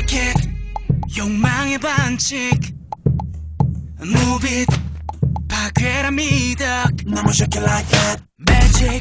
이렇게 욕망의 반칙. 무빛 파괴라 미덕. 너무 좋게 like that magic